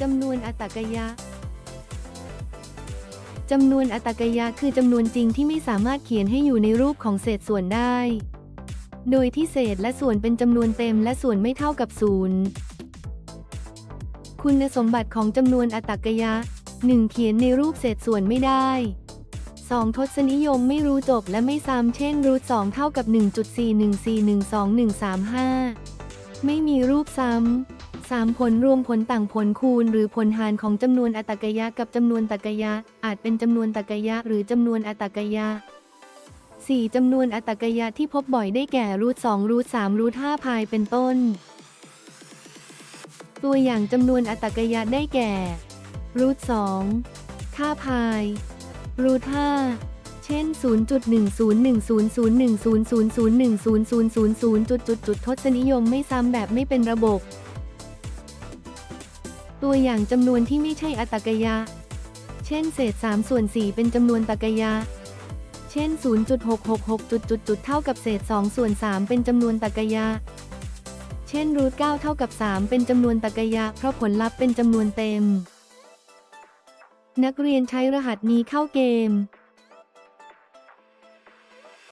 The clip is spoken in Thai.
จำนวนอตกยะจำนวนอตกยะคือจำนวนจริงที่ไม่สามารถเขียนให้อยู่ในรูปของเศษส่วนได้ โดยที่เศษและส่วนเป็นจำนวนเต็มและส่วนไม่เท่ากับศูนย์คุณสมบัติของจำนวนอตกยะ 1. เขียนในรูปเศษส่วนไม่ได้ 2. ทศนิยมไม่รู้จบและไม่ซ้ำเช่นรูท2เท่ากับ 1.414121135ไม่มีรูปซ้ำ 3. ผลรวมผลต่างผลคูณ หรือผลหารของจำนวนอตกยะกับจำนวนตกยะ อาจเป็นจำนวนตกยะหรือจำนวนอตกยะ 4. จำนวนอตกยะที่พบบ่อยได้แก่รูท2รูท3รูท5พายเป็นต้น ตัวอย่างจำนวนอตกยะได้แก่รูท2ค่าพายรูท5เช่น 0.10100100010000000จุดจุดจุดทศนิยมไม่ซ้ำแบบไม่เป็นระบบ ตัวอย่างจำนวนที่ไม่ใช่อตกยะ เช่น เศษ 3 ส่วน 4 เป็นจำนวนตกยะ เช่น 0.666จุดจุดจุดเท่ากับเศษ 2 ส่วน 3 เป็นจำนวนตกยะ เช่นรูท9เท่ากับ 3 เป็นจำนวนตกยะ เพราะผลลัพธ์เป็นจำนวนเต็ม นักเรียนใช้รหัสนี้เข้าเกม